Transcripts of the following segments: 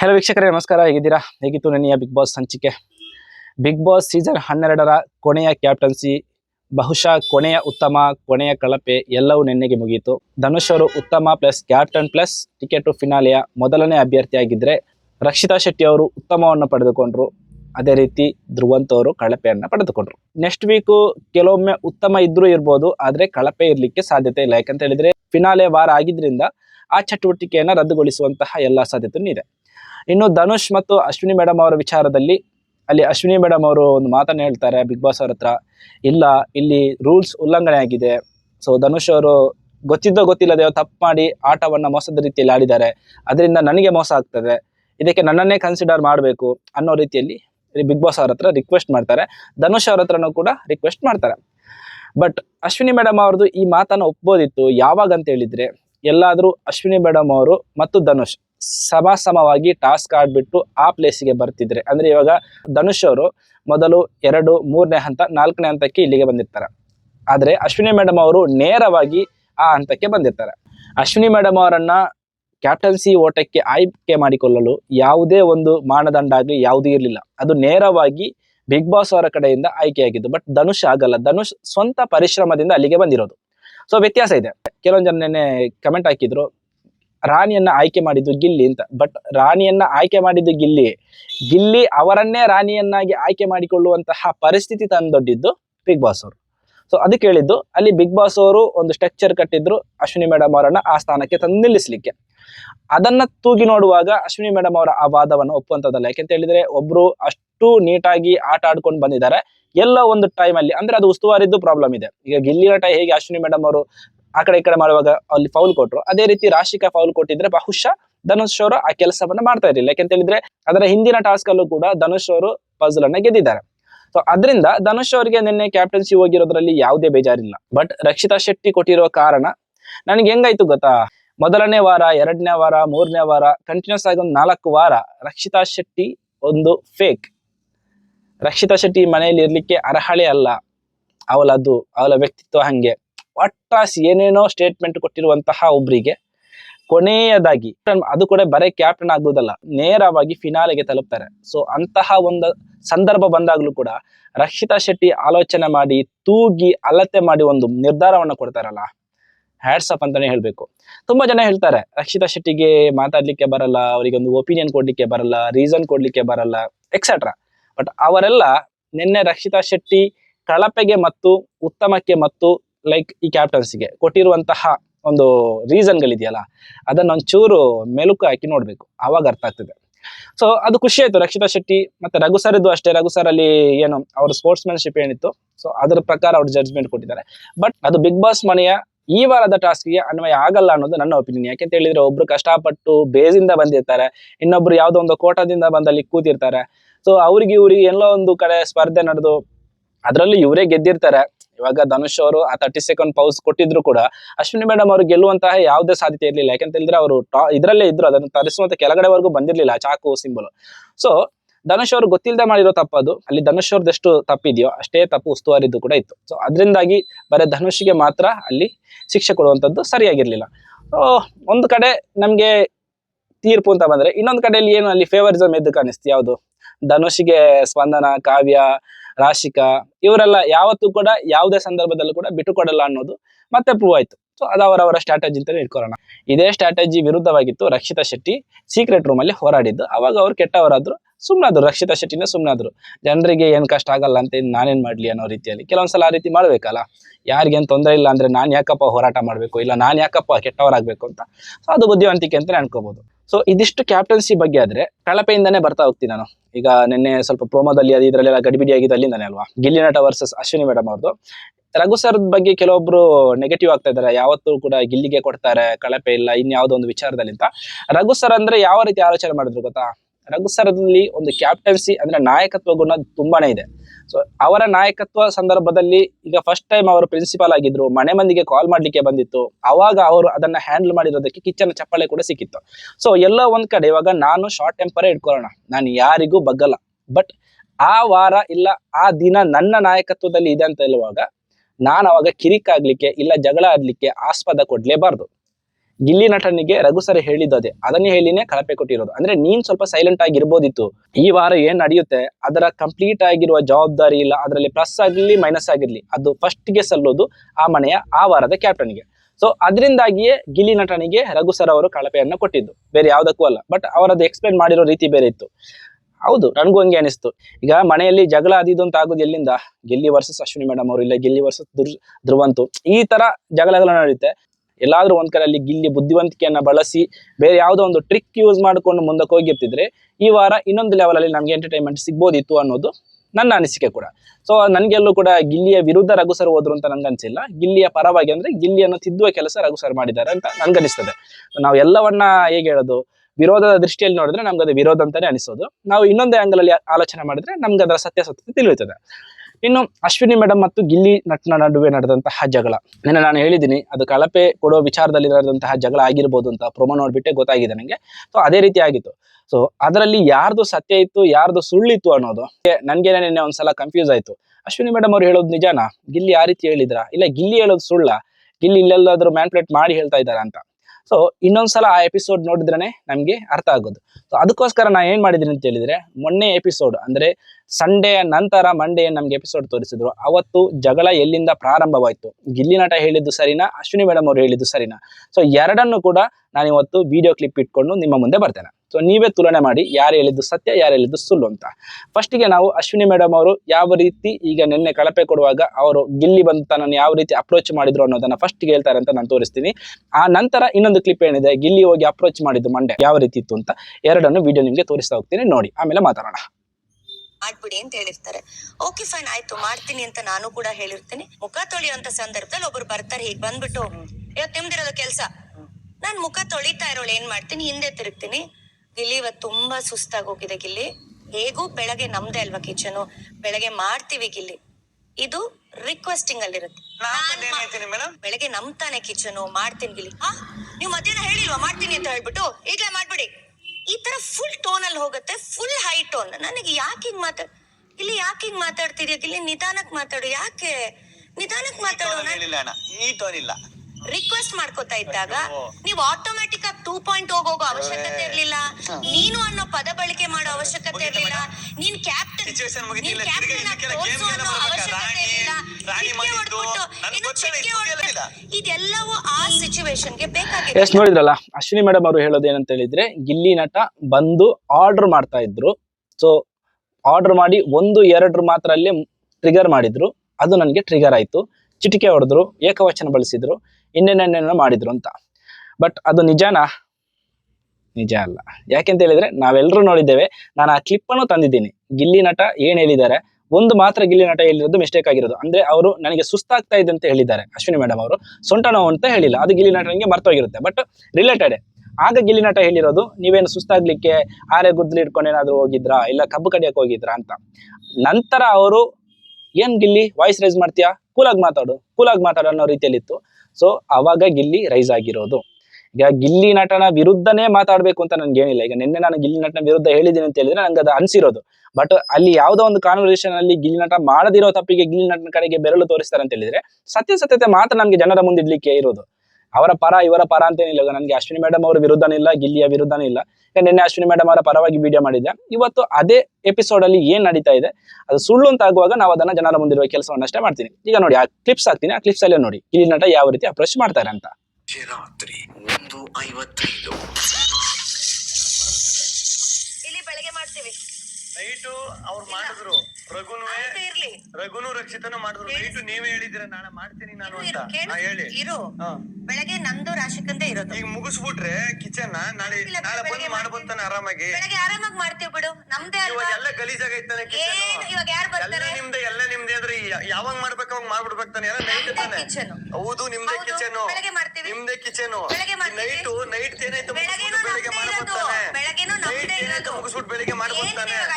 Hello ವೀಕ್ಷಕರೇ, ನಮಸ್ಕಾರ. ಹೇಗಿದ್ದೀರಾ? ಹೇಗಿತ್ತು ನೆನೆಯ ಬಿಗ್ ಬಾಸ್ ಸಂಚಿಕೆ ಬಿಗ್ ಬಾಸ್ ಸೀಸನ್ ಹನ್ನೆರಡರ ಕೊನೆಯ ಕ್ಯಾಪ್ಟನ್ಸಿ ಬಹುಶಃ ಕೊನೆಯ ಉತ್ತಮ, ಕೊನೆಯ ಕಳಪೆ ಎಲ್ಲವೂ ನೆನ್ನೆಗೆ ಮುಗಿಯಿತು. ಧನುಷ್ ಅವರು ಉತ್ತಮ plus captain plus ticket to ಫಿನಾಲೆಯ ಮೊದಲನೇ ಅಭ್ಯರ್ಥಿಯಾಗಿದ್ದರೆ ರಕ್ಷಿತಾ ಶೆಟ್ಟಿ ಅವರು ಉತ್ತಮವನ್ನು ಪಡೆದುಕೊಂಡ್ರು. ಅದೇ ರೀತಿ ಧ್ರುವಂತ ಅವರು ಕಳಪೆಯನ್ನ ಪಡೆದುಕೊಂಡ್ರು. ನೆಕ್ಸ್ಟ್ ವೀಕು ಕೆಲವೊಮ್ಮೆ ಉತ್ತಮ ಇದ್ರೂ ಇರ್ಬೋದು, ಆದರೆ ಕಳಪೆ ಇರಲಿಕ್ಕೆ ಸಾಧ್ಯತೆ ಇಲ್ಲ. ಯಾಕಂತ ಹೇಳಿದ್ರೆ ಫಿನಾಲೆ ವಾರ ಆಗಿದ್ರಿಂದ ಆ ಚಟುವಟಿಕೆಯನ್ನು ರದ್ದುಗೊಳಿಸುವಂತಹ ಎಲ್ಲ ಸಾಧ್ಯತೆಯೂ ಇದೆ. ಇನ್ನು ಧನುಷ್ ಮತ್ತು ಅಶ್ವಿನಿ ಮೇಡಮ್ ಅವರ ವಿಚಾರದಲ್ಲಿ, ಅಲ್ಲಿ ಅಶ್ವಿನಿ ಮೇಡಮ್ ಅವರು ಒಂದು ಮಾತನ್ನು ಹೇಳ್ತಾರೆ ಬಿಗ್ ಬಾಸ್ ಅವ್ರ ಹತ್ರ ಇಲ್ಲ, ಇಲ್ಲಿ ರೂಲ್ಸ್ ಉಲ್ಲಂಘನೆ ಆಗಿದೆ. ಸೊ ಧನುಷ್ ಅವರು ಗೊತ್ತಿದ್ದೋ ಗೊತ್ತಿಲ್ಲದೆ ತಪ್ಪು ಮಾಡಿ ಆಟವನ್ನ ಮೋಸದ ರೀತಿಯಲ್ಲಿ ಆಡಿದ್ದಾರೆ. ಅದರಿಂದ ನನಗೆ ಮೋಸ ಆಗ್ತದೆ. ಇದಕ್ಕೆ ನನ್ನನ್ನೇ ಕನ್ಸಿಡರ್ ಮಾಡಬೇಕು ಅನ್ನೋ ರೀತಿಯಲ್ಲಿ ಬಿಗ್ ಬಾಸ್ ಅವ್ರ ಹತ್ರ ರಿಕ್ವೆಸ್ಟ್ ಮಾಡ್ತಾರೆ. ಧನುಷ್ ಅವ್ರ ಹತ್ರನೂ ಕೂಡ ರಿಕ್ವೆಸ್ಟ್ ಮಾಡ್ತಾರೆ. ಬಟ್ ಅಶ್ವಿನಿ ಮೇಡಮ್ ಅವ್ರದ್ದು ಈ ಮಾತನ್ನು ಒಪ್ಬೋದಿತ್ತು. ಯಾವಾಗ ಅಂತ ಹೇಳಿದ್ರೆ, ಎಲ್ಲಾದ್ರೂ ಅಶ್ವಿನಿ ಮೇಡಮ್ ಅವರು ಮತ್ತು ಧನುಷ್ ಸಮ ಸಮವಾಗಿ ಟಾಸ್ಕ್ ಆಡ್ಬಿಟ್ಟು ಆ ಪ್ಲೇಸಿಗೆ ಬರ್ತಿದ್ರೆ. ಅಂದ್ರೆ ಇವಾಗ ಧನುಷ್ ಅವರು ಮೊದಲು ಎರಡು, ಮೂರನೇ ಹಂತ, ನಾಲ್ಕನೇ ಹಂತಕ್ಕೆ ಇಲ್ಲಿಗೆ ಬಂದಿರ್ತಾರೆ. ಆದ್ರೆ ಅಶ್ವಿನಿ ಮೇಡಮ್ ಅವರು ನೇರವಾಗಿ ಆ ಹಂತಕ್ಕೆ ಬಂದಿರ್ತಾರೆ. ಅಶ್ವಿನಿ ಮೇಡಮ್ ಅವರನ್ನ ಕ್ಯಾಪ್ಟನ್ಸಿ ಓಟಕ್ಕೆ ಆಯ್ಕೆ ಮಾಡಿಕೊಳ್ಳಲು ಯಾವುದೇ ಒಂದು ಮಾನದಂಡ ಆಗಲಿ ಯಾವುದೂ ಇರಲಿಲ್ಲ. ಅದು ನೇರವಾಗಿ ಬಿಗ್ ಬಾಸ್ ಅವರ ಕಡೆಯಿಂದ ಆಯ್ಕೆಯಾಗಿದ್ದು. ಬಟ್ ಧನುಷ್ ಆಗಲ್ಲ. ಧನುಷ್ ಸ್ವಂತ ಪರಿಶ್ರಮದಿಂದ ಅಲ್ಲಿಗೆ ಬಂದಿರೋದು. ಸೊ ವ್ಯತ್ಯಾಸ ಇದೆ. ಕೆಲವೊಂದು ಜನ ನೆನ್ನೆ ಕಮೆಂಟ್ ಹಾಕಿದ್ರು. ರಾಣಿಯನ್ನ ಆಯ್ಕೆ ಮಾಡಿದ್ದು ಗಿಲ್ಲಿ ಅಂತ. ಬಟ್ ರಾಣಿಯನ್ನ ಆಯ್ಕೆ ಮಾಡಿದ್ದು ಗಿಲ್ಲಿ ಗಿಲ್ಲಿ ಅವರನ್ನೇ ರಾಣಿಯನ್ನಾಗಿ ಆಯ್ಕೆ ಮಾಡಿಕೊಳ್ಳುವಂತಹ ಪರಿಸ್ಥಿತಿ ತಂದೊಡ್ಡಿದ್ದು ಬಿಗ್ ಬಾಸ್ ಅವರು. ಸೊ ಅದಕ್ಕೆ ಕೇಳಿದ್ದು ಅಲ್ಲಿ ಬಿಗ್ ಬಾಸ್ ಅವರು ಒಂದು ಸ್ಟ್ರಕ್ಚರ್ ಕಟ್ಟಿದ್ರು ಅಶ್ವಿನಿ ಮೇಡಮ್ ಅವರನ್ನ ಆ ಸ್ಥಾನಕ್ಕೆ ತಂದು ನಿಲ್ಲಿಸಲಿಕ್ಕೆ. ಅದನ್ನ ತೂಗಿ ನೋಡುವಾಗ ಅಶ್ವಿನಿ ಮೇಡಮ್ ಅವರ ಆ ವಾದವನ್ನು ಒಪ್ಪುವಂತದಲ್ಲ ಯಾಕೆಂತ ಹೇಳಿದ್ರೆ ಒಬ್ರು ಅಷ್ಟು ನೀಟಾಗಿ ಆಟ ಆಡ್ಕೊಂಡು ಬಂದಿದ್ದಾರೆ. ಎಲ್ಲೋ ಒಂದು ಟೈಮ್ ಅಲ್ಲಿ, ಅಂದ್ರೆ ಅದು ಉಸ್ತುವಾರಿದ್ದು ಪ್ರಾಬ್ಲಮ್ ಇದೆ. ಈಗ ಗಿಲ್ಲಿನ ಟೈ ಹೇಗೆ ಅಶ್ವಿನಿ ಮೇಡಮ್ ಅವರು ಆ ಕಡೆ ಈ ಕಡೆ ಮಾಡುವಾಗ ಅಲ್ಲಿ ಫೌಲ್ ಕೊಟ್ರು. ಅದೇ ರೀತಿ ರಾಶಿಕಾ ಫೌಲ್ ಕೊಟ್ಟಿದ್ರೆ ಬಹುಶಃ ಧನುಷ್ ಅವರು ಆ ಕೆಲಸವನ್ನ ಮಾಡ್ತಾ ಇರಲಿಲ್ಲ. ಯಾಕೆಂತ ಹೇಳಿದ್ರೆ ಅದರ ಹಿಂದಿನ ಟಾಸ್ಕ್ ಅಲ್ಲೂ ಕೂಡ ಧನುಷ್ ಅವರು ಪಜಲ್ ಅನ್ನ ಗೆದ್ದಿದ್ದಾರೆ. ಸೊ ಅದರಿಂದ ಧನುಷ್ ಅವರಿಗೆ ನಿನ್ನೆ ಕ್ಯಾಪ್ಟನ್ಸಿ ಹೋಗಿರೋದ್ರಲ್ಲಿ ಯಾವುದೇ ಬೇಜಾರಿಲ್ಲ. ಬಟ್ ರಕ್ಷಿತಾ ಶೆಟ್ಟಿ ಕೊಟ್ಟಿರೋ ಕಾರಣ ನನಗೆ ಹೆಂಗಾಯ್ತು ಗೊತ್ತಾ? ಮೊದಲನೇ ವಾರ, ಎರಡನೇ ವಾರ, ಮೂರನೇ ವಾರ ಕಂಟಿನ್ಯೂಸ್ ಆಗಿ ಒಂದು ನಾಲ್ಕು ವಾರ ರಕ್ಷಿತಾ ಶೆಟ್ಟಿ ಒಂದು ಫೇಕ್ ರಕ್ಷಿತಾ ಶೆಟ್ಟಿ ಮನೆಯಲ್ಲಿ ಇರ್ಲಿಕ್ಕೆ ಅರ್ಹಳೆ ಅಲ್ಲ. ಅವಳದು, ಅವಳ ವ್ಯಕ್ತಿತ್ವ ಹಂಗೆ. ಒಟ್ಟಾಸಿ ಏನೇನೋ ಸ್ಟೇಟ್ಮೆಂಟ್ ಕೊಟ್ಟಿರುವಂತಹ ಒಬ್ರಿಗೆ. ಕೊನೆಯದಾಗಿ ಅದು ಕೂಡ ಬರೀ ಕ್ಯಾಪ್ಟನ್ ಆಗುವುದಲ್ಲ ನೇರವಾಗಿ ಫಿನಾಲೆಗೆ ತಲುಪ್ತಾರೆ. ಸೊ ಅಂತಹ ಒಂದು ಸಂದರ್ಭ ಬಂದಾಗಲೂ ಕೂಡ ರಕ್ಷಿತಾ ಶೆಟ್ಟಿ ಆಲೋಚನೆ ಮಾಡಿ, ತೂಗಿ ಅಲತೆ ಮಾಡಿ ಒಂದು ನಿರ್ಧಾರವನ್ನು ಕೊಡ್ತಾರಲ್ಲ ಹ್ಯಾಡ್ಸ್ ಅಪ್ ಅಂತಾನೆ ಹೇಳ್ಬೇಕು. ತುಂಬಾ ಜನ ಹೇಳ್ತಾರೆ, ರಕ್ಷಿತಾ ಶೆಟ್ಟಿಗೆ ಮಾತಾಡ್ಲಿಕ್ಕೆ ಬರಲ್ಲ, ಅವರಿಗೆ ಒಂದು ಒಪಿನಿಯನ್ ಕೊಡ್ಲಿಕ್ಕೆ ಬರಲ್ಲ ರೀಸನ್ ಕೊಡ್ಲಿಕ್ಕೆ ಬರಲ್ಲ ಎಕ್ಸೆಟ್ರಾ ಬಟ್ ಅವರೆಲ್ಲ ನಿನ್ನೆ ರಕ್ಷಿತಾ ಶೆಟ್ಟಿ ಕಳಪೆಗೆ ಮತ್ತು ಉತ್ತಮಕ್ಕೆ ಮತ್ತು ಲೈಕ್ ಈ ಕ್ಯಾಪ್ಟನ್ಸಿಗೆ ಕೊಟ್ಟಿರುವಂತಹ ಒಂದು ರೀಸನ್ಗಳಿದೆಯಲ್ಲ ಅದನ್ನ ಒಂಚೂರು ಮೆಲುಕು ಹಾಕಿ ನೋಡಬೇಕು. ಅವಾಗ ಅರ್ಥ ಆಗ್ತದೆ. ಸೊ ಅದು ಖುಷಿ ಆಯ್ತು. ರಕ್ಷಿತಾ ಶೆಟ್ಟಿ ಮತ್ತೆ ರಘು ಸರ್ ಇದ್ದು ಅಷ್ಟೇ. ರಘು ಸರ್ ಅಲ್ಲಿ ಏನು, ಅವ್ರ ಸ್ಪೋರ್ಟ್ಸ್ ಮ್ಯಾನ್ಶಿಪ್ ಏನಿತ್ತು. ಸೊ ಅದ್ರ ಪ್ರಕಾರ ಅವ್ರು ಜಡ್ಜ್ಮೆಂಟ್ ಕೊಟ್ಟಿದ್ದಾರೆ. ಬಟ್ ಅದು ಬಿಗ್ ಬಾಸ್ ಮನೆಯ ಈ ವಾರದ ಟಾಸ್ಕ್ಗೆ ಅನ್ವಯ ಆಗಲ್ಲ ಅನ್ನೋದು ನನ್ನ ಒಪಿನಿಯನ್ ಯಾಕೆಂತ ಹೇಳಿದ್ರೆ ಒಬ್ರು ಕಷ್ಟಪಟ್ಟು ಬೇಸಿಂದ ಬಂದಿರ್ತಾರೆ. ಇನ್ನೊಬ್ರು ಯಾವ್ದೋ ಒಂದು ಕೋಟದಿಂದ ಬಂದಲ್ಲಿ ಕೂತಿರ್ತಾರೆ. ಸೊ ಅವ್ರಿಗೆ ಇವ್ರಿಗೆ ಎಲ್ಲೋ ಒಂದು ಕಡೆ ಸ್ಪರ್ಧೆ ನಡೆದು, ಅದರಲ್ಲಿ ಇವರೇ ಗೆದ್ದಿರ್ತಾರೆ. ಇವಾಗ ಧನುಷ್ ಅವರು ಆ ತರ್ಟಿ ಸೆಕೆಂಡ್ ಪೌಸ್ ಕೊಟ್ಟಿದ್ರು ಕೂಡ, ಅಶ್ವಿನಿ ಮೇಡಮ್ ಅವರು ಗೆಲ್ಲುವಂತಹ ಯಾವುದೇ ಸಾಧ್ಯತೆ ಇರಲಿಲ್ಲ. ಯಾಕಂತ ಹೇಳಿದ್ರೆ ಅವರು ಟಾ ಇದರಲ್ಲೇ ಇದ್ರು, ಅದನ್ನು ತರಿಸುವಂತ ಕೆಳಗಡೆವರೆಗೂ ಬಂದಿರಲಿಲ್ಲ ಚಾಕು ಸಿಂಬಲ್ ಸೊ ಧನುಷ್ ಅವರು ಗೊತ್ತಿಲ್ಲದೆ ಮಾಡಿರೋ ತಪ್ಪದು ಅಲ್ಲಿ ಧನುಷ್ ಅವ್ರದ್ದು ಎಷ್ಟು ತಪ್ಪಿದೆಯೋ, ಅಷ್ಟೇ ತಪ್ಪು ಉಸ್ತುವಾರಿದ್ದು ಕೂಡ ಇತ್ತು. ಸೊ ಅದರಿಂದಾಗಿ ಬರೀ ಧನುಷ್ಗೆ ಮಾತ್ರ ಅಲ್ಲಿ ಶಿಕ್ಷೆ ಕೊಡುವಂಥದ್ದು ಸರಿಯಾಗಿರ್ಲಿಲ್ಲ. ಒಂದು ಕಡೆ ನಮ್ಗೆ ತೀರ್ಪು ಅಂತ ಬಂದ್ರೆ, ಇನ್ನೊಂದು ಕಡೆಯಲ್ಲಿ ಏನು ಅಲ್ಲಿ ಫೇವರಿಸಮ್ ಎದ್ದು ಕಾಣಿಸ್ತು? ಯಾವುದು? ಧನುಷ್ಗೆ ಸ್ಪಂದನ, ಕಾವ್ಯ ರಾಶಿಕಾ, ಇವರೆಲ್ಲ ಯಾವತ್ತೂ ಕೂಡ ಯಾವುದೇ ಸಂದರ್ಭದಲ್ಲೂ ಕೂಡ ಬಿಟ್ಟುಕೊಡಲ್ಲ ಅನ್ನೋದು ಮತ್ತೆ ಪ್ರೂವ್ ಆಯ್ತು. ಸೊ ಅದು ಅವರವರ ಸ್ಟ್ರಾಟಜಿ ಅಂತಲೇ ಇಟ್ಕೊಳ್ಳೋಣ. ಇದೇ ಸ್ಟ್ರಾಟಜಿ ವಿರುದ್ಧವಾಗಿತ್ತು ರಕ್ಷಿತಾ ಶೆಟ್ಟಿ. ಸೀಕ್ರೆಟ್ ರೂಮ್ ಅಲ್ಲಿ ಹೋರಾಡಿದ್ದು. ಅವಾಗ ಅವ್ರು ಕೆಟ್ಟವರಾದ್ರು, ಸುಮ್ನಾದ್ರು. ರಕ್ಷಿತಾ ಶೆಟ್ಟಿನ ಸುಮ್ನಾದ್ರು. ಜನರಿಗೆ ಏನು ಕಷ್ಟ ಆಗಲ್ಲ ಅಂತ ನಾನೇನು ನಾನೇನ್ ಮಾಡ್ಲಿ ಅನ್ನೋ ರೀತಿಯಲ್ಲಿ. ಕೆಲವೊಂದ್ಸಲ ಆ ರೀತಿ ಮಾಡ್ಬೇಕಲ್ಲ? ಯಾರಿಗೇನು ತೊಂದರೆ ಇಲ್ಲ ಅಂದ್ರೆ ನಾನ್ ಯಾಕಪ್ಪ ಹೋರಾಟ ಮಾಡಬೇಕು? ಇಲ್ಲ ನಾನ್ ಯಾಕಪ್ಪ ಕೆಟ್ಟವರಾಗಬೇಕು ಅಂತ? ಸೊ ಅದು ಬುದ್ಧಿವಂತಿಕೆ ಅಂತಲೇ ಅನ್ಕೋಬಹುದು ಸೊ ಇದಿಷ್ಟು ಕ್ಯಾಪ್ಟನ್ಸಿ ಬಗ್ಗೆ ಆದ್ರೆ ಕಳಪೆಯಿಂದಾನೇ ಬರ್ತಾ ಹೋಗ್ತೀನಿ ನಾನು. ಈಗ ನಿನ್ನೆ ಸ್ವಲ್ಪ ಪ್ರೋಮೋದಲ್ಲಿ ಅದು ಇದರಲ್ಲೆಲ್ಲ ಗಡಿಬಿಡಿ ಅಲ್ಲಿಂದಾನೆ ಅಲ್ವಾ? ಗಿಲ್ಲಿ ನಟ ವರ್ಸಸ್ ಅಶ್ವಿನಿ ಮೇಡಮ್ ಅವ್ರದ್ದು ರಘು ಸರ್ ಬಗ್ಗೆ ಕೆಲವೊಬ್ರು ನೆಗೆಟಿವ್ ಆಗ್ತಾ ಇದಾರೆ ಯಾವತ್ತೂ ಕೂಡ ಗಿಲ್ಲಿಗೆ ಕೊಡ್ತಾರೆ, ಕಳಪೆ ಇಲ್ಲ, ಇನ್ಯಾವುದೋ ಒಂದು ವಿಚಾರದಲ್ಲಿ ಅಂತ. ರಘು ಸರ್ ಅಂದ್ರೆ ಯಾವ ರೀತಿ ಆಲೋಚನೆ ಮಾಡಿದ್ರು ಗೊತ್ತಾ? ರಘು ಸರದಲ್ಲಿ ಒಂದು ಕ್ಯಾಪ್ಟನ್ಸಿ ಅಂದ್ರೆ ನಾಯಕತ್ವ ಗುಣ ತುಂಬಾನೇ ಇದೆ. ಸೊ ಅವರ ನಾಯಕತ್ವ ಸಂದರ್ಭದಲ್ಲಿ ಈಗ ಫಸ್ಟ್ ಟೈಮ್ ಅವರು ಪ್ರಿನ್ಸಿಪಾಲ್ ಆಗಿದ್ರು, ಮನೆ ಮಂದಿಗೆ ಕಾಲ್ ಮಾಡ್ಲಿಕ್ಕೆ ಬಂದಿತ್ತು, ಅವಾಗ ಅವರು ಅದನ್ನ ಹ್ಯಾಂಡಲ್ ಮಾಡಿರೋದಕ್ಕೆ ಕಿಚ್ಚನ ಚಪ್ಪಾಳೆ ಕೂಡ ಸಿಕ್ಕಿತ್ತು. ಸೊ ಎಲ್ಲೋ ಒಂದ್ ಕಡೆ ಇವಾಗ ನಾನು ಶಾರ್ಟ್ ಟೆಂಪರೇ ಇಟ್ಕೊಳ್ಳೋಣ. ನಾನು ಯಾರಿಗೂ ಬಗ್ಗಲ್ಲ. ಬಟ್ ಆ ವಾರ ಇಲ್ಲ, ಆ ದಿನ ನನ್ನ ನಾಯಕತ್ವದಲ್ಲಿ ಇದೆ ಅಂತ ಹೇಳುವಾಗ, ನಾನು ಅವಾಗ ಕಿರಿಕಾಗ್ಲಿಕ್ಕೆ ಇಲ್ಲ ಜಗಳ ಆಗ್ಲಿಕ್ಕೆ ಆಸ್ಪದ ಕೊಡ್ಲೇಬಾರ್ದು. ಗಿಲ್ಲಿ ನಟನಿಗೆ ರಘು ಸರ್ ಅದೇ ಅದನ್ನೇ ಹೇಳಿನೇ ಕಳಪೆ ಕೊಟ್ಟಿರೋದು. ಅಂದ್ರೆ ನೀನ್ ಸ್ವಲ್ಪ ಸೈಲೆಂಟ್ ಆಗಿರ್ಬೋದಿತ್ತು. ಈ ವಾರ ಏನ್ ನಡೆಯುತ್ತೆ, ಅದರ ಕಂಪ್ಲೀಟ್ ಆಗಿರುವ ಜವಾಬ್ದಾರಿ ಇಲ್ಲ, ಅದರಲ್ಲಿ ಪ್ಲಸ್ ಆಗಿರ್ಲಿ ಮೈನಸ್ ಆಗಿರ್ಲಿ, ಅದು ಫಸ್ಟ್ಗೆ ಸಲ್ಲೋದು ಆ ಮನೆಯ, ಆ ವಾರದ ಕ್ಯಾಪ್ಟನ್ಗೆ ಸೊ ಅದರಿಂದಾಗಿಯೇ ಗಿಲ್ಲಿ ನಟನಿಗೆ ರಘು ಸರ್ ಅವರು ಕಳಪೆಯನ್ನ ಕೊಟ್ಟಿದ್ದು. ಬೇರೆ ಯಾವ್ದಕ್ಕೂ ಅಲ್ಲ ಬಟ್ ಅವರದ್ದು ಎಕ್ಸ್ಪ್ಲೇನ್ ಮಾಡಿರೋ ರೀತಿ ಬೇರೆ ಇತ್ತು. ಹೌದು, ನನಗೂ ಹಂಗೆ ಅನಿಸ್ತು. ಈಗ ಮನೆಯಲ್ಲಿ ಜಗಳ ಅದಿದು ಅಂತ ಆಗೋದು ಎಲ್ಲಿಂದ? ಗಿಲ್ಲಿ ವರ್ಸಸ್ ಅಶ್ವಿನಿ ಮೇಡಮ್ ಅವರು ಇಲ್ಲ, ಗಿಲ್ಲಿ ವರ್ಸಸ್ ಧ್ರು ಧ್ರುವಂತು. ಈ ತರ ಜಗಳಗಳು ನಡೆಯುತ್ತೆ ಎಲ್ಲಾದ್ರೂ ಒಂದ್ ಕಡೆ ಅಲ್ಲಿ ಗಿಲ್ಲಿ ಬುದ್ಧಿವಂತಿಕೆಯನ್ನ ಬಳಸಿ ಬೇರೆ ಯಾವುದೋ ಒಂದು ಟ್ರಿಕ್ ಯೂಸ್ ಮಾಡ್ಕೊಂಡು ಮುಂದಕ್ಕೆ ಹೋಗಿರ್ತಿದ್ರೆ ಈ ವಾರ ಇನ್ನೊಂದು ಲೆವೆಲ್ ಅಲ್ಲಿ ನಮ್ಗೆ ಎಂಟರ್ಟೈನ್ಮೆಂಟ್ ಸಿಗ್ಬೋದಿತ್ತು ಅನ್ನೋದು ನನ್ನ ಅನಿಸಿಕೆ ಕೂಡ. ಸೊ ನನ್ಗೆಲ್ಲೂ ಕೂಡ ಗಿಲ್ಲಿಯ ವಿರುದ್ಧ ರಘು ಸರ್ ಹೋದ್ರು ಅಂತ ನಂಗೆ ಅನ್ಸಿಲ್ಲ. ಗಿಲ್ಲಿಯ ಪರವಾಗಿ ಅಂದ್ರೆ ಗಿಲ್ಲಿಯನ್ನು ತಿದ್ದುವ ಕೆಲಸ ರಘು ಸರ್ ಮಾಡಿದ್ದಾರೆ ಅಂತ ನನ್ಗನಿಸ್ತದೆ ನಾವು ಎಲ್ಲವನ್ನ ಹೇಗೆ ಹೇಳೋದು? ವಿರೋಧದ ದೃಷ್ಟಿಯಲ್ಲಿ ನೋಡಿದ್ರೆ ನಮ್ಗೆ ಅದು ವಿರೋಧ ಅಂತಾನೆ ಅನಿಸೋದು. ನಾವು ಇನ್ನೊಂದೇ ಆಂಗಲ್ ಅಲ್ಲಿ ಆಲೋಚನೆ ಮಾಡಿದ್ರೆ ನಮ್ಗೆ ಅದರ ಸತ್ಯಾಸತ್ಯತೆ ತಿಳಿಯುತ್ತದೆ. ಇನ್ನು ಅಶ್ವಿನಿ ಮೇಡಮ್ ಮತ್ತು ಗಿಲ್ಲಿ ನಟನ ನಡುವೆ ನಡೆದಂತಹ ಜಗಳ. ನಿನ್ನೆ ನಾನು ಹೇಳಿದ್ದೀನಿ, ಅದು ಕಳಪೆ ಕೊಡೋ ವಿಚಾರದಲ್ಲಿ ನಡೆದಂತಹ ಜಗಳ ಆಗಿರ್ಬೋದು ಅಂತ ಪ್ರೊಮೋ ನೋಡ್ಬಿಟ್ಟೆ ಗೊತ್ತಾಗಿದೆ ನನಗೆ ಸೊ ಅದೇ ರೀತಿ ಆಗಿತ್ತು. ಸೊ ಅದರಲ್ಲಿ ಯಾರ್ದು ಸತ್ಯ ಇತ್ತು, ಯಾರ್ದು ಸುಳ್ಳಿತ್ತು ಅನ್ನೋದು ನನ್ಗೆ ನಿನ್ನೆ ಒಂದ್ಸಲ ಕನ್ಫ್ಯೂಸ್ ಆಯ್ತು. ಅಶ್ವಿನಿ ಮೇಡಮ್ ಅವ್ರು ಹೇಳೋದು ನಿಜಾನ? ಗಿಲ್ಲಿ ಆ ರೀತಿ ಹೇಳಿದ್ರ? ಇಲ್ಲ, ಗಿಲ್ಲಿ ಹೇಳೋದು ಸುಳ್ಳ? ಗಿಲ್ಲಿ ಇಲ್ಲೆಲ್ಲಾದ್ರೂ ಮ್ಯಾನ್ಪ್ಲೇಟ್ ಮಾಡಿ ಹೇಳ್ತಾ ಇದ್ದಾರಾ ಅಂತ. ಸೊ ಇನ್ನೊಂದ್ಸಲ ಆ ಎಪಿಸೋಡ್ ನೋಡಿದ್ರೇನೆ ನಮಗೆ ಅರ್ಥ ಆಗೋದು. ಸೊ ಅದಕ್ಕೋಸ್ಕರ ನಾ ಏನ್ ಮಾಡಿದ್ದೀನಿ ಅಂತ ಹೇಳಿದ್ರೆ, ಮೊನ್ನೆ ಎಪಿಸೋಡ್ ಅಂದ್ರೆ ಸಂಡೇ ನಂತರ ಮಂಡೇ ನಮ್ಗೆ ಎಪಿಸೋಡ್ ತೋರಿಸಿದ್ರು. ಅವತ್ತು ಜಗಳ ಎಲ್ಲಿಂದ ಪ್ರಾರಂಭವಾಯ್ತು? ಗಿಲ್ಲಿ ನಟ ಹೇಳಿದ್ದು ಸರಿನಾ? ಅಶ್ವಿನಿ ಮೇಡಮ್ ಅವರು ಹೇಳಿದ್ದು ಸರಿನಾ? ಸೊ ಎರಡನ್ನು ಕೂಡ ನಾನು ಇವತ್ತು ವಿಡಿಯೋ ಕ್ಲಿಪ್ ಇಟ್ಕೊಂಡು ನಿಮ್ಮ ಮುಂದೆ ಬರ್ತೇನೆ. ಸೊ ನೀವೇ ತುಲನೆ ಮಾಡಿ ಯಾರು ಹೇಳಿದ್ದು ಸತ್ಯ, ಯಾರು ಹೇಳಿದ್ದು ಸುಳ್ಳು ಅಂತ. ಫಸ್ಟಿಗೆ ನಾವು ಅಶ್ವಿನಿ ಮೇಡಮ್ ಅವರು ಯಾವ ರೀತಿ ಈಗ ನಿನ್ನೆ ಕಳಪೆ ಕೊಡುವಾಗ ಅವರು ಗಿಲ್ಲಿ ಬಂದು ತನ್ನನ್ನು ಯಾವ ರೀತಿ ಅಪ್ರೋಚ್ ಮಾಡಿದ್ರು ಅನ್ನೋದನ್ನ ಫಸ್ಟ್ಗೆ ಹೇಳ್ತಾರೆ ಅಂತ ನಾನು ತೋರಿಸ್ತೀನಿ. ಆ ನಂತರ ಇನ್ನೊಂದು ಕ್ಲಿಪ್ ಏನಿದೆ, ಗಿಲ್ಲಿ ಹೋಗಿ ಅಪ್ರೋಚ್ ಮಾಡಿದ್ದು ಮಂಡೆ ಯಾವ ರೀತಿ ಇತ್ತು ಅಂತ ಎರಡನ್ನು ವಿಡಿಯೋ ನಿಮಗೆ ತೋರಿಸ್ತಾ ಹೋಗ್ತೀನಿ, ನೋಡಿ. ಆಮೇಲೆ ಮಾತಾಡೋಣ. ಮಾಡ್ಬಿಡಿ ಅಂತ ಹೇಳಿರ್ತಾರೆ. ಓಕೆ ಫೈನ್ ಆಯ್ತು, ಮಾಡ್ತೀನಿ ಅಂತ ನಾನು ಕೂಡ ಹೇಳಿರ್ತೀನಿ. ಮುಖ ತೊಳೆಯುವಂತ ಸಂದರ್ಭದಲ್ಲಿ ಒಬ್ರು ಬರ್ತಾರೆ, ಹೀಗೆ ಬಂದ್ಬಿಟ್ಟು ಇವತ್ತು ನಿಮ್ದಿರೋದು ಕೆಲಸ? ನಾನು ಮುಖ ತೊಳಿತಾ ಇರೋಳು, ಏನ್ ಮಾಡ್ತೀನಿ? ಹಿಂದೆ ತಿರುಗ್ತೀನಿ. ಗಿಲ್ಲಿ ಇವತ್ತು ತುಂಬಾ ಸುಸ್ತಾಗಿ ಹೋಗಿದೆ ಗಿಲ್ಲಿ. ಹೇಗೂ ಬೆಳಗ್ಗೆ ನಮ್ದೇ ಅಲ್ವಾ ಕಿಚನು ಬೆಳಗ್ಗೆ ಮಾಡ್ತೀವಿ ಗಿಲ್ಲಿ. ಇದು ರಿಕ್ವೆಸ್ಟಿಂಗ್ ಅಲ್ಲಿರುತ್ತೆ. ಬೆಳಗ್ಗೆ ನಮ್ತಾನೆ ಕಿಚನು ಮಾಡ್ತೀನಿ ಗಿಲ್ಲಿ. ಹಾ? ನೀವು ಮಧ್ಯಾಹ್ನ ಹೇಳಿಲ್ವಾ ಮಾಡ್ತೀನಿ ಅಂತ ಹೇಳ್ಬಿಟ್ಟು? ಈಗಲೇ ಮಾಡ್ಬಿಡಿ. ಈ ತರ ಫುಲ್ ಟೋನ್ ಅಲ್ಲಿ ಹೋಗುತ್ತೆ ಫುಲ್ ಹೈ ಟೋನ್ ನನಗೆ ಯಾಕೆ ಹಿಂಗ್ ಮಾತಾಡ್ ಇಲ್ಲಿ ಯಾಕೆ ಹಿಂಗ್ ಮಾತಾಡ್ತಿದ್ಯಾ ಇಲ್ಲಿ ನಿಧಾನಕ್ ಮಾತಾಡು. ಯಾಕೆ? ನಿಧಾನಕ್ ಮಾತಾಡೋಣ. ಈ ಟೋನ್ ಇಲ್ಲ. ರಿಕ್ವೆಸ್ಟ್ ಮಾಡ್ಕೋತಾ ಇದ್ದಾಗ ನೀವು ಆಟೋಮ್ಯಾಟಿಕ್ ಆಗಿ ಟೂ ಪಾಯಿಂಟ್ ಹೋಗೋ ಅವಶ್ಯಕತೆ ಇರ್ಲಿಲ್ಲ. ನೀನು ಅನ್ನೋ ಪದ ಬಳಕೆ ಮಾಡೋ ಅವಶ್ಯಕತೆ ಇರ್ಲಿಲ್ಲ. ನೀನ್ ಕ್ಯಾಪ್ಟನ್ ನೀನ್. ಕ್ಯಾಪ್ಟನ್ ಅನ್ನೋ ಅವಶ್ಯಕತೆ ಇರ್ಲಿಲ್ಲ. ಇದೆಲ್ಲವೂ ಆ ಸಿಚುವೇಶನ್ಗೆ ಎಸ್ ನೋಡಿದ್ರಲ್ಲ ಅಶ್ವಿನಿ ಮೇಡಮ್ ಅವರು ಹೇಳೋದು ಏನಂತ ಹೇಳಿದ್ರೆ ಗಿಲ್ಲಿ ನಟ ಬಂದು ಆರ್ಡರ್ ಮಾಡ್ತಾ ಇದ್ರು. ಸೊ ಆರ್ಡರ್ ಮಾಡಿ ಒಂದು ಎರಡು ಮಾತ್ರ ಅಲ್ಲಿ ಟ್ರಿಗರ್ ಮಾಡಿದ್ರು. ಅದು ನನಗೆ ಟ್ರಿಗರ್ ಆಯ್ತು. ಚಿಟಿಕೆ ಹೊಡೆದ್ರು ಏಕವಚನ ಬಳಸಿದ್ರು. ಇನ್ನೇನೇನೇನೋ ಮಾಡಿದ್ರು ಅಂತ. ಬಟ್ ಅದು ನಿಜಾನ? ನಿಜ ಅಲ್ಲ. ಯಾಕೆಂತ ಹೇಳಿದ್ರೆ ನಾವೆಲ್ಲರೂ ನೋಡಿದ್ದೇವೆ, ನಾನು ಆ ಕ್ಲಿಪ್ ಅನ್ನು ತಂದಿದ್ದೀನಿ. ಗಿಲ್ಲಿ ನಟ ಏನ್ ಹೇಳಿದ್ದಾರೆ? ಒಂದು ಮಾತ್ರ ಗಿಲ್ಲಿ ನಟ ಹೇಳಿರೋದು ಮಿಸ್ಟೇಕ್ ಆಗಿರೋದು. ಅಂದ್ರೆ ಅವರು ನನಗೆ ಸುಸ್ತಾಗ್ತಾ ಇದೆ ಅಂತ ಹೇಳಿದ್ದಾರೆ, ಅಶ್ವಿನಿ ಮೇಡಮ್ ಅವರು. ಸೊಂಟ ನೋವು ಅಂತ ಹೇಳಿಲ್ಲ. ಅದು ಗಿಲ್ಲಿ ನಟನಿಗೆ ಮರ್ತೋಗಿರುತ್ತೆ. ಬಟ್ ರಿಲೇಟೆಡ್ ಆಗ ಗಿಲ್ಲಿ ನಟ ಹೇಳಿರೋದು, ನೀವೇನು ಸುಸ್ತಾಗ್ಲಿಕ್ಕೆ ಆರೆ ಗುದ್ದಲಿ ಇಟ್ಕೊಂಡು ಏನಾದ್ರು ಹೋಗಿದ್ರಾ? ಇಲ್ಲ ಕಬ್ಬು ಕಡಿಯಕ್ಕೆ ಹೋಗಿದ್ರಾ ಅಂತ. ನಂತರ ಅವರು, ಏನ್ ಗಿಲ್ಲಿ ವಾಯ್ಸ್ ರೈಸ್ ಮಾಡ್ತೀಯಾ? ಕೂಲಾಗಿ ಮಾತಾಡು. ಕೂಲಾಗಿ ಮಾತಾಡು ಅನ್ನೋ ರೀತಿಯಲ್ಲಿತ್ತು. ಸೊ ಅವಾಗ ಗಿಲ್ಲಿ ರೈಸ್ ಆಗಿರೋದು. ಈಗ ಗಿಲ್ಲಿ ನಟನ ವಿರುದ್ಧನೇ ಮಾತಾಡ್ಬೇಕು ಅಂತ ನನ್ಗೆ ಏನಿಲ್ಲ ಈಗ ನಿನ್ನೆ ನಾನು ಗಿಲ್ಲಿ ನಟನ ವಿರುದ್ಧ ಹೇಳಿದ್ದೀನಿ ಅಂತ ಹೇಳಿದ್ರೆ ನಂಗೆ ಅದು ಅನ್ಸಿರೋದು. ಬಟ್ ಅಲ್ಲಿ ಯಾವುದೋ ಒಂದು ಕಾನ್ವರ್ಸೇಷನ್ ಅಲ್ಲಿ ಗಿಲ್ಲಿ ನಟ ಮಾಡದಿರೋ ತಪ್ಪಿಗೆ ಗಿಲ್ಲಿ ನಟನ ಕಡೆಗೆ ಬೆರಳು ತೋರಿಸ್ತಾರೆ ಅಂತ ಹೇಳಿದ್ರೆ ಸತ್ಯ ಸತ್ಯತೆ ಮಾತ್ರ ನಮ್ಗೆ ಜನರ ಮುಂದೆ ಇಡ್ಲಿಕ್ಕೆ ಇರೋದು. ಅವರ ಪರ ಇವರ ಪರ ಅಂತೇನಿಲ್ಲ. ನನಗೆ ಅಶ್ವಿನಿ ಮೇಡಮ್ ಅವರ ವಿರುದ್ಧನೂ ಇಲ್ಲ ಗಿಲ್ಲಿಯ ವಿರುದ್ಧನೂ ಇಲ್ಲ. ಈಗ ನಿನ್ನೆ ಅಶ್ವಿನಿ ಮೇಡಮ್ ಅವರ ಪರವಾಗಿ ವಿಡಿಯೋ ಮಾಡಿದ್ದೆ. ಇವತ್ತು ಅದೇ ಎಪಿಸೋಡ್ ಅಲ್ಲಿ ಏನ್ ನಡೀತಾ ಇದೆ ಅದು ಸುಳ್ಳು ಅಂತ ಆಗುವಾಗ ನಾವು ಅದನ್ನ ಜನರ ಮುಂದಿರುವ ಕೆಲಸವನ್ನ ಅಷ್ಟೇ ಮಾಡ್ತೀನಿ. ಈಗ ನೋಡಿ ಆ ಕ್ಲಿಪ್ಸ್ ಹಾಕ್ತೀನಿ. ಆ ಕ್ಲಿಪ್ಸ್ ಅಲ್ಲೇ ನೋಡಿ ಗಿಲ್ಲಿ ನಟ ಯಾವ ರೀತಿ ಅಪ್ರೋಚ್ ಮಾಡ್ತಾರೆ ಅಂತ. ರಾತ್ರಿ ಒಂದು ಐವತ್ತೈದು. ಇಲ್ಲಿ ಬೆಳಗ್ಗೆ ಮಾಡ್ತೀವಿ. ನೈಟು ಅವ್ರು ಮಾಡಿದ್ರು. ರಘುನು ಆಯ್ತು ಇರ್ಲಿ. ರಘುನು ರಕ್ಷಿತನು ಮಾಡಿದ್ರು. ನೈಟು ನೀವೇ ಹೇಳಿದಿರ ನಾಳೆ ಮಾಡ್ತೀನಿ ನಾನು ಅಂತ. ಇರು, ಕೇಳು. ಹಾ, ಹೇಳಿ. ಇರು. ಹಾ. ಬೆಳಗ್ಗೆ ನಂದು ರಾಶಿಕಂದೇ ಇರೋದು. ಈಗ ಮುಗಿಸ್ಬಿಟ್ರೆ ಕಿಚನ್ ನಾಳೆ ಇಲ್ಲ, ನಾಳೆ ಬೆಳಗ್ಗೆ ಬಂದು ಮಾಡ್ಬೋತಾನೆ ಆರಾಮಾಗಿ. ಬೆಳಗ್ಗೆ ಆರಾಮಾಗಿ ಮಾಡ್ತೀವಿ ಬಿಡು. ನಮ್ದೇ ಅಲ್ವಾ? ಇವಾಗ ಎಲ್ಲ ಗಲೀಜಾಗೈತಾನೆ ಕಿಚನ್ ಏನು ಇವಾಗ ಯಾರು ಎಲ್ಲ ಬರ್ತಾರೆ? ನಿಮ್ದೆ ಎಲ್ಲ ನಿಮ್ದೆ ಅಂದ್ರೆ ಯಾ- ಯಾವಾಗ ಮಾಡ್ಬೇಕು ಅವಾಗ ಮಾಡ್ಬಿಡ್ಬೇಕು ತಾನೆ? ಎಲ್ಲ ನೈಟ್ ನಮ್ದೇ ತಾನೆ? ಕಿಚನ್ ಹೌದು ನಿಮ್ದೇ ಹೌದು, ಕಿಚನ್ ಬೆಳಗ್ಗೆ ಮಾಡ್ತೀವಿ. ನಿಮ್ದೇ ಕಿಚನ್ ಬೆಳಗ್ಗೆ ಮಾಡ್ತೀವಿ. ನೈಟು ನೈಟ್ ಏನಾಯ್ತು ಬೆಳಗ್ಗೆನೂ ಬೆಳಿಗ್ಗೆ ನಮ್ದೇ ಇರೋದು. ಮಾಡ್ಬೋತಾನೆ ಬೆಳಗ್ಗೆನೂ ನಮ್ದೇ ನೈಟ್ ಏನಾಯ್ತು ಇರೋದು. ಮುಗಿಸ್ಬಿಟ್ಟು ಬೆಳಿಗ್ಗೆ ಏನ್ ಮಾಡ್ಬೋತಾನೆ ಇವಾಗ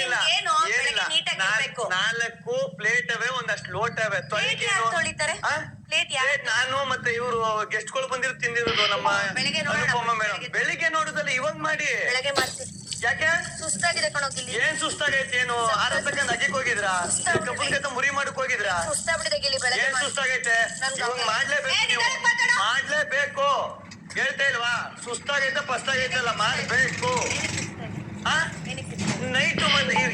ಏನಿಲ್ಲ ಏನು? ಏನಿಲ್ಲ. ಬೆಳಗ್ಗೆ ನೀಟಾಗಿ ನಾಲ್- ಇರ್ಬೇಕು. ನಾಲ್ಕು ಪ್ಲೇಟ್ ಅವೆ ಒಂದಷ್ಟು ಲೋಟ ಅವೆ. ಪ್ಲೇಟ್ ಯಾರು ತೊಳಿತಾರೆ? ಆ? ಪ್ಲೇಟ್ ಯಾರು ಪ್ಲೇಟ್ ನಾನು ಮತ್ತೆ ಇವರು ಗೆಸ್ಟ್ಗಳು ಬಂದಿರೋ ತಿಂದಿರೋದು ನಮ್ಮ ಬೆಳಗ್ಗೆ ನೋಡೋಣ, ಅನುಪಮ ಮೇಡಮ್. ಬೆಳಗ್ಗೆ. ಬೆಳಿಗ್ಗೆ ನೋಡುದಲ್ಲ ಇವಾಗ ಮಾಡಿ. ಬೆಳಗ್ಗೆ ಮಾಡ್ತೀವಿ ಯಾಕೆ? ಸುಸ್ತಾಗಿದೆ ಕಣೋ ಗಿಲ್ಲಿ. ಏನ್ ಸುಸ್ತಾಗೈತೆ ಏನು? ಆರತಕ್ಕ ನಗಿಕ್ ಹೋಗಿದ್ರಾ? ಕಬ್ಬನ್ ಕತ್ತ ಮುರಿ ಮಾಡಕ್ ಹೋಗಿದ್ರಾ? ಸುಸ್ತಾಗ್ಬಿಟ್ಟಿದೆ ಗಿಲ್ಲಿ ಬೆಳಗ್ಗೆ ಏನ್ ಮಾಡಿ. ಸುಸ್ತಾಗೈತೆ? ನನ್ಗೆ ಇವಾಗ ಅವ್ನು- ಮಾಡ್ಲೇಬೇಕು ನೀವು. ನಿಧಾನಕ್ಕೆ ಮಾತಾಡು. ಮಾಡ್ಲೇಬೇಕು. ಹೇಳ್ತಾ ಇಲ್ವಾ? ಸುಸ್ತಾಗೈತೆ ಪಸ್ತಾಗೈತೆ ಅಲ್ಲ ಮಾಡ್ಬೇಕು. ನೈಟ್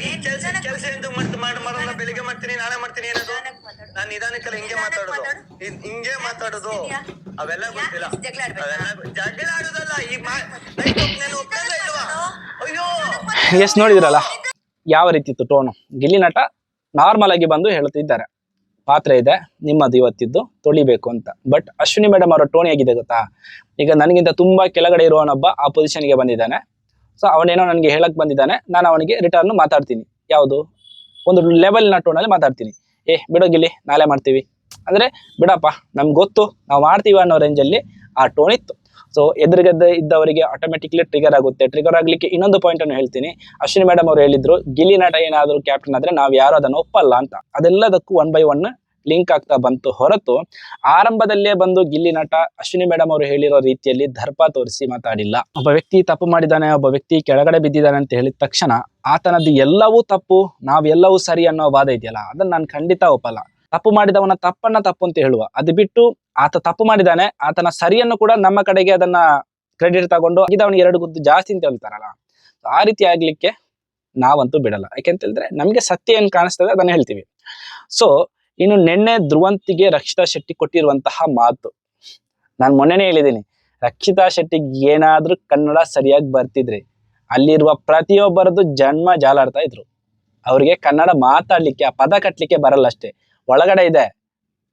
ಈ ಕೆಲಸ ಕೆಲಸ ಎಂದು ಮತ್ತೆ ಮಾಡಿ ಮಾಡೋಣ ಬೆಳಿಗ್ಗೆ ಮಾಡ್ತೀನಿ ನಾಳೆ ಮಾಡ್ತೀನಿ ಏನದು? ನಾನು ನಿಧಾನಕ್ಕೆಲ್ಲ ಹಿಂಗೆ ಮಾತಾಡೋದು. ಹಿಂಗೆ ಮಾತಾಡೋದು. ಅವೆಲ್ಲ ಗೊತ್ತಿಲ್ಲ? ಅವೆಲ್ಲ ಜಗಳ ಆಡೋದಲ್ಲ. ಈಗ ನೈಟ್ ನಾನು ಒಪ್ಪಲ್ಲ ಇಲ್ವಾ? ಅಯ್ಯೋ! ಎಸ್ ನೋಡಿದ್ರಲ್ಲ? ಯಾವ ರೀತಿ ಇತ್ತು ಟೋನು ಗಿಲ್ಲಿ ನಟ ನಾರ್ಮಲ್ ಆಗಿ ಬಂದು ಹೇಳ್ತಿದ್ದಾರೆ. ಪಾತ್ರೆ ಇದೆ ನಿಮ್ಮದು ಇವತ್ತಿದ್ದು ತೊಳಿಬೇಕು ಅಂತ. ಬಟ್ ಅಶ್ವಿನಿ ಮೇಡಮ್ ಅವರ ಟೋನ್ ಆಗಿದೆ ಗೊತ್ತಾ? ಈಗ ನನಗಿಂತ ತುಂಬಾ ಕೆಳಗಡೆ ಇರುವವನೊಬ್ಬ ಆ ಪೊಸಿಷನ್ಗೆ ಬಂದಿದ್ದಾನೆ. ಸೊ ಅವನೇನೋ ನನಗೆ ಹೇಳಕ್ ಬಂದಿದ್ದಾನೆ. ನಾನು ಅವನಿಗೆ ರಿಟರ್ನ್ ಮಾತಾಡ್ತೀನಿ. ಯಾವುದು? ಒಂದು ಲೆವೆಲ್ನ ಟೋನಲ್ಲಿ ಮಾತಾಡ್ತೀನಿ. ಏ ಬಿಡೋಗಿಲ್ಲಿ ನಾಳೆ ಮಾಡ್ತೀವಿ. ಅಂದರೆ, ಬಿಡಪ್ಪ, ನಮ್ಗೆ ಗೊತ್ತು. ನಾವು ಮಾಡ್ತೀವಿ ಅನ್ನೋ ರೇಂಜಲ್ಲಿ ಆ ಟೋನ್ ಇತ್ತು. ಸೊ ಎದುರುಗದ್ದೆ ಇದ್ದವರಿಗೆ ಆಟೋಮೆಟಿಕ್ಲಿ ಟ್ರಿಗರ್ ಆಗುತ್ತೆ. ಟ್ರಿಗರ್ ಆಗಲಿಕ್ಕೆ ಇನ್ನೊಂದು ಪಾಯಿಂಟ್ ಅನ್ನು ಹೇಳ್ತೀನಿ. ಅಶ್ವಿನಿ ಮೇಡಮ್ ಅವರು ಹೇಳಿದ್ರು, ಗಿಲ್ಲಿ ನಟ ಏನಾದರೂ ಕ್ಯಾಪ್ಟನ್ ಆದರೆ ನಾವು ಯಾರು ಅದನ್ನು ಒಪ್ಪಲ್ಲ ಅಂತ. ಅದೆಲ್ಲದಕ್ಕೂ ಒನ್ ಬೈ ಒನ್ ಲಿಂಕ್ ಆಗ್ತಾ ಬಂತು. ಹೊರತು ಆರಂಭದಲ್ಲೇ ಬಂದು ಗಿಲ್ಲಿ ನಟ ಅಶ್ವಿನಿ ಮೇಡಮ್ ಅವರು ಹೇಳಿರೋ ರೀತಿಯಲ್ಲಿ ದರ್ಪ ತೋರಿಸಿ ಮಾತಾಡಿಲ್ಲ. ಒಬ್ಬ ವ್ಯಕ್ತಿ ತಪ್ಪು ಮಾಡಿದ್ದಾನೆ, ಒಬ್ಬ ವ್ಯಕ್ತಿ ಕೆಳಗಡೆ ಬಿದ್ದಿದ್ದಾನೆ ಅಂತ ಹೇಳಿದ ತಕ್ಷಣ ಆತನದ್ದು ಎಲ್ಲವೂ ತಪ್ಪು, ನಾವೆಲ್ಲವೂ ಸರಿ ಅನ್ನೋ ವಾದ ಇದೆಯಲ್ಲ, ಅದನ್ನ ನಾನು ಖಂಡಿತ ಒಪ್ಪಲ್ಲ. ತಪ್ಪು ಮಾಡಿದವನ ತಪ್ಪನ್ನ ತಪ್ಪು ಅಂತ ಹೇಳುವ. ಅದು ಬಿಟ್ಟು ಆತ ತಪ್ಪು ಮಾಡಿದಾನೆ ಆತನ ಸರಿಯನ್ನು ಕೂಡ ನಮ್ಮ ಕಡೆಗೆ ಅದನ್ನ ಕ್ರೆಡಿಟ್ ತಗೊಂಡು ಅವನಿಗೆ ಎರಡು ಗುದ್ದು ಜಾಸ್ತಿ ಅಂತ ಹೇಳ್ತಾರಲ್ಲ. ಆ ರೀತಿ ಆಗ್ಲಿಕ್ಕೆ ನಾವಂತೂ ಬಿಡಲ್ಲ. ಯಾಕೆಂತ ಹೇಳಿದ್ರೆ ನಮ್ಗೆ ಸತ್ಯ ಏನ್ ಕಾಣಿಸ್ತದೆ ಅದನ್ನ ಹೇಳ್ತೀವಿ. ಸೊ ಇನ್ನು ನಿನ್ನೆ ಧ್ರುವಂತಿಗೆ ರಕ್ಷಿತಾ ಶೆಟ್ಟಿ ಕೊಟ್ಟಿರುವಂತಹ ಮಾತು. ನಾನು ಮೊನ್ನೆನೇ ಹೇಳಿದ್ದೀನಿ, ರಕ್ಷಿತಾ ಶೆಟ್ಟಿಗೆ ಏನಾದ್ರೂ ಕನ್ನಡ ಸರಿಯಾಗಿ ಬರ್ತಿದ್ರೆ ಅಲ್ಲಿರುವ ಪ್ರತಿಯೊಬ್ಬರದ್ದು ಜನ್ಮ ಜಾಲಾಡ್ತಾ ಇದ್ರು. ಅವ್ರಿಗೆ ಕನ್ನಡ ಮಾತಾಡ್ಲಿಕ್ಕೆ, ಆ ಪದ ಕಟ್ಲಿಕ್ಕೆ ಬರಲ್ಲ ಅಷ್ಟೇ. ಒಳಗಡೆ ಇದೆ,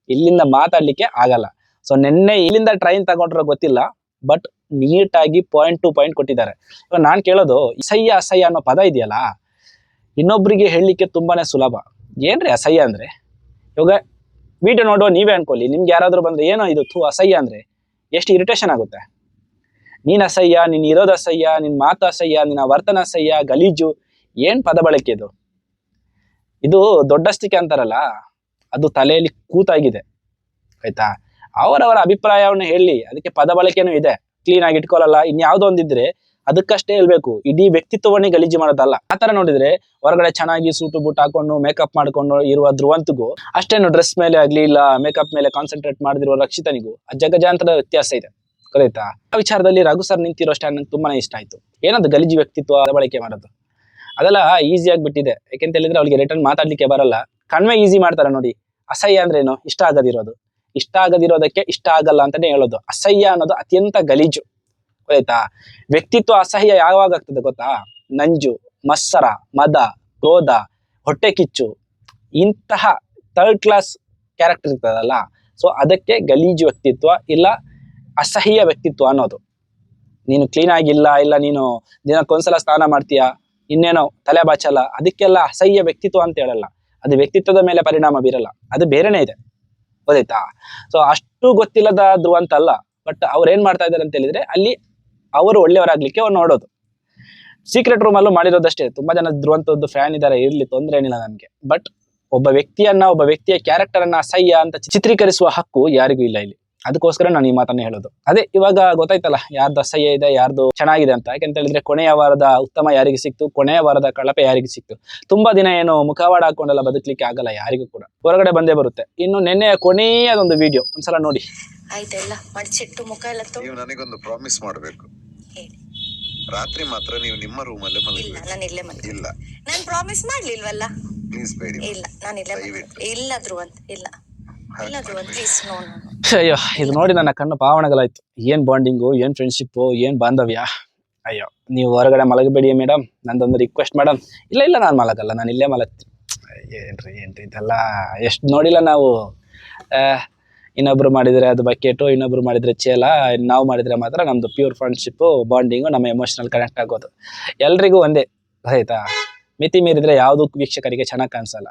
ಇಲ್ಲಿಂದ ಮಾತಾಡ್ಲಿಕ್ಕೆ ಆಗಲ್ಲ. ಸೊ ನಿನ್ನೆ ಇಲ್ಲಿಂದ ಟ್ರೈನ್ ತಗೊಂಡ್ರೆ ಗೊತ್ತಿಲ್ಲ ಬಟ್ ನೀಟಾಗಿ ಪಾಯಿಂಟ್ ಟು ಪಾಯಿಂಟ್ ಕೊಟ್ಟಿದ್ದಾರೆ. ಇವಾಗ ನಾನು ಕೇಳೋದು ಇಸಯ್ಯ ಅಸಹ್ಯ ಅನ್ನೋ ಪದ ಇದೆಯಲ್ಲ, ಇನ್ನೊಬ್ರಿಗೆ ಹೇಳಲಿಕ್ಕೆ ತುಂಬಾನೇ ಸುಲಭ. ಏನ್ರಿ ಅಸಹ್ಯ ಅಂದ್ರೆ? ಇವಾಗ ವಿಡಿಯೋ ನೋಡೋ, ನೀವೇ ಅನ್ಕೊಳ್ಳಿ. ನಿಮ್ಗೆ ಯಾರಾದರೂ ಬಂದ್ರೆ ಏನೋ ಇದು ಥೂ ಅಸಹ್ಯ ಅಂದ್ರೆ ಎಷ್ಟು ಇರಿಟೇಷನ್ ಆಗುತ್ತೆ? ನೀನ್ ಅಸಹ್ಯ, ನೀನ್ ಇರೋದು ಅಸಹ್ಯ, ನಿನ್ ಮಾತು ಅಸಹ್ಯ, ನಿನ್ನ ವರ್ತನ ಅಸಹ್ಯ, ಗಲೀಜು, ಏನ್ ಪದ ಬಳಕೆ ಇದು? ಇದು ದೊಡ್ಡಸ್ತಿಕೆ ಅಂತಾರಲ್ಲ, ಅದು ತಲೆಯಲ್ಲಿ ಕೂತಾಗಿದೆ. ಆಯ್ತಾ? ಅವರವರ ಅಭಿಪ್ರಾಯವನ್ನು ಹೇಳಿ, ಅದಕ್ಕೆ ಪದ ಬಳಕೆನೂ ಇದೆ. ಕ್ಲೀನ್ ಆಗಿ ಇಟ್ಕೊಳ್ಳಲ್ಲ ಇನ್ಯಾವುದೋ ಒಂದಿದ್ರೆ ಅದಕ್ಕಷ್ಟೇ ಹೇಳ್ಬೇಕು, ಇಡೀ ವ್ಯಕ್ತಿತ್ವವನ್ನೇ ಗಲೀಜು ಮಾಡೋದಲ್ಲ. ಆ ತರ ನೋಡಿದ್ರೆ ಹೊರಗಡೆ ಚೆನ್ನಾಗಿ ಸೂಟು ಬೂಟ್ ಹಾಕೊಂಡು ಮೇಕಪ್ ಮಾಡ್ಕೊಂಡು ಇರುವ ಧ್ರುವಂತಗೂ ಅಷ್ಟೇನು ಡ್ರೆಸ್ ಮೇಲೆ ಆಗ್ಲಿ ಇಲ್ಲ ಮೇಕಪ್ ಮೇಲೆ ಕಾನ್ಸಂಟ್ರೇಟ್ ಮಾಡದಿರುವ ರಕ್ಷಿತನಿಗೂ ಆ ಜಗಜಾಂತರದ ವ್ಯತ್ಯಾಸ ಇದೆ. ಗೊತ್ತಾಯ್ತಾ? ಆ ವಿಚಾರದಲ್ಲಿ ರಘು ಸರ್ ನಿಂತಿರೋ ಸ್ಟ್ಯಾಂಡ್ ನಂಗೆ ತುಂಬಾನೇ ಇಷ್ಟ ಆಯ್ತು. ಏನದು ಗಲೀಜು ವ್ಯಕ್ತಿತ್ವ ಬಳಕೆ ಮಾಡೋದು? ಅದೆಲ್ಲ ಈಸಿ ಆಗಿಬಿಟ್ಟಿದೆ ಯಾಕೆಂತ ಹೇಳಿದ್ರೆ ಅವ್ಳಿಗೆ ರಿಟರ್ನ್ ಮಾತಾಡ್ಲಿಕ್ಕೆ ಬರಲ್ಲ. ಕಣ್ಮೆ ಈಸಿ ಮಾಡ್ತಾರೆ ನೋಡಿ. ಅಸಹ್ಯ ಅಂದ್ರೆ ಏನು? ಇಷ್ಟ ಆಗದಿರೋದು. ಇಷ್ಟ ಆಗದಿರೋದಕ್ಕೆ ಇಷ್ಟ ಆಗಲ್ಲ ಅಂತಾನೆ ಹೇಳೋದು. ಅಸಹ್ಯ ಅನ್ನೋದು ಅತ್ಯಂತ ಗಲೀಜು. ಗೊತ್ತಾಯ್ತಾ ವ್ಯಕ್ತಿತ್ವ ಅಸಹ್ಯ ಯಾವಾಗ ಆಗ್ತದೆ ಗೊತ್ತಾ? ನಂಜು, ಮಸ್ಸರ, ಮದ, ಕ್ರೋಧ ಹೊಟ್ಟೆ ಕಿಚ್ಚು ಇಂತಹ ಥರ್ಡ್ ಕ್ಲಾಸ್ ಕ್ಯಾರೆಕ್ಟರ್ ಇರ್ತದಲ್ಲ? ಸೊ ಅದಕ್ಕೆ ಗಲೀಜು ವ್ಯಕ್ತಿತ್ವ ಇಲ್ಲ, ಅಸಹ್ಯ ವ್ಯಕ್ತಿತ್ವ ಅನ್ನೋದು. ನೀನು ಕ್ಲೀನ್ ಆಗಿಲ್ಲ, ಇಲ್ಲ ನೀನು ದಿನಕ್ಕೊಂದ್ಸಲ ಸ್ನಾನ ಮಾಡ್ತೀಯಾ, ಇನ್ನೇನೋ ತಲೆ ಬಾಚಲ್ಲ, ಅದಕ್ಕೆಲ್ಲ ಅಸಹ್ಯ ವ್ಯಕ್ತಿತ್ವ ಅಂತ ಹೇಳಲ್ಲ. ಅದು ವ್ಯಕ್ತಿತ್ವದ ಮೇಲೆ ಪರಿಣಾಮ ಬೀರಲ್ಲ. ಅದು ಬೇರೆನೇ ಇದೆ. ಗೊತ್ತಾಯ್ತಾ? ಸೊ ಅಷ್ಟು ಗೊತ್ತಿಲ್ಲದ ಅಂತ ಅಲ್ಲ ಬಟ್ ಅವ್ರು ಏನ್ ಮಾಡ್ತಾ ಇದ್ದಾರೆ ಅಂತ ಹೇಳಿದ್ರೆ, ಅಲ್ಲಿ ಅವರು ಒಳ್ಳೆಯವರಾಗ್ಲಿಕ್ಕೆ ಅವ್ರು ನೋಡೋದು. ಸೀಕ್ರೆಟ್ ರೂಮ್ ಅಲ್ಲೂ ಮಾಡಿರೋದಷ್ಟೇ, ತುಂಬಾ ಜನ ಧ್ರುವಂತದ್ದು ಫ್ಯಾನ್ ಇದ್ದಾರೆ ಇರ್ಲಿ, ತೊಂದರೆ ಏನಿಲ್ಲ ನನ್ಗೆ ಬಟ್ ಒಬ್ಬ ವ್ಯಕ್ತಿಯನ್ನ, ಒಬ್ಬ ವ್ಯಕ್ತಿಯ ಕ್ಯಾರೆಕ್ಟರ್ ಅನ್ನ ಅಸಹ್ಯ ಅಂತ ಚಿತ್ರೀಕರಿಸುವ ಹಕ್ಕು ಯಾರಿಗೂ ಇಲ್ಲ ಇಲ್ಲಿ. ಅದಕ್ಕೋಸ್ಕರ ನಾನು ಈ ಮಾತನ್ನ ಹೇಳೋದು. ಅದೇ ಇವಾಗ ಗೊತ್ತಾಯ್ತಲ್ಲ ಯಾರ್ದು ಅಸಹ್ಯ ಇದೆ ಯಾರ್ದು ಚೆನ್ನಾಗಿದೆ ಅಂತ. ಯಾಕೆಂತ ಹೇಳಿದ್ರೆ ಕೊನೆಯ ವಾರದ ಉತ್ತಮ ಯಾರಿಗೆ ಸಿಕ್ತು ಕೊನೆಯ ವಾರದ ಕಳಪೆ ಯಾರಿಗೆ ಸಿಕ್ತು? ತುಂಬಾ ದಿನ ಏನು ಮುಖವಾಡ ಹಾಕೊಂಡೆಲ್ಲ ಬದುಕಲಿಕ್ಕೆ ಆಗಲ್ಲ ಯಾರಿಗೂ ಕೂಡ. ಹೊರಗಡೆ ಬಂದೇ ಬರುತ್ತೆ. ಇನ್ನು ನಿನ್ನೆ ಒಂದು ವಿಡಿಯೋ ಒಂದ್ಸಲ ನೋಡಿ. ಆಯ್ತೆಲ್ಲ ಮಡ್ಚಿಟ್ಟು ಮುಖ ಎಲ್ಲ ನೀವು ನನಗೊಂದು ಪ್ರಾಮಿಸ್ ಮಾಡಬೇಕು. ಹೇಳಿ. ರಾತ್ರಿ ಮಾತ್ರ ನೀವು ನಿಮ್ಮ ರೂಮಲ್ಲೇ ಇಲ್ಲ ಮಲಗಬೇಕು ನಾನು ಇಲ್ಲೇ ಮನೆ ಇಲ್ಲ. ನಾನು ಪ್ರಾಮಿಸ್ ಮಾಡ್ಲಿಲ್ವಲ್ಲ? ಪ್ಲೀಸ್ ಬೇಡಿ. ಇಲ್ಲ ನಾನು. ಇಲ್ಲ ಧ್ರುವಂತ್ ಇಲ್ಲ. ಇಲ್ಲ ಧ್ರುವಂತ್ ಪ್ಲೀಸ್ ನೋ ಅಯ್ಯೋ, ಇದು ನೋಡಿ ನನ್ನ ಕಣ್ಣು ಪಾವನಗಳಾಯ್ತು ಏನ್ ಬಾಂಡಿಂಗು ಏನ್ ಫ್ರೆಂಡ್ಶಿಪ್ಪು ಏನ್ ಬಾಂಧವ್ಯ? ಅಯ್ಯೋ, ನೀವು ಹೊರಗಡೆ ಮಲಗಬೇಡಿ ಮೇಡಮ್ ನಂದೊಂದು ರಿಕ್ವೆಸ್ಟ್ ಮೇಡಮ್ ಇಲ್ಲ ಇಲ್ಲ, ನಾನು ಮಲಗಲ್ಲ, ನಾನು ಇಲ್ಲೇ ಮಲಗ್ತೀನಿ. ಏನ್ರಿ ಏನ್ರಿ ಇದೆಲ್ಲ? ಎಷ್ಟು ನೋಡಿಲ್ಲ ನಾವು. ಇನ್ನೊಬ್ರು ಮಾಡಿದ್ರೆ ಅದು ಬಕೆಟು, ಇನ್ನೊಬ್ರು ಮಾಡಿದ್ರೆ ಚೇಲ, ನಾವು ಮಾಡಿದ್ರೆ ಮಾತ್ರ ನಮ್ದು ಪ್ಯೂರ್ ಫ್ರೆಂಡ್ಶಿಪ್ಪು ಬಾಂಡಿಂಗು ನಮ್ಮ ಎಮೋಷನಲ್ ಕನೆಕ್ಟ್ ಆಗೋದು. ಎಲ್ರಿಗೂ ಒಂದೇ, ಆಯ್ತಾ? ಮಿತಿ ಮೀರಿದ್ರೆ ಯಾವುದು ವೀಕ್ಷಕರಿಗೆ ಚೆನ್ನಾಗಿ ಕಾಣಿಸಲ್ಲ.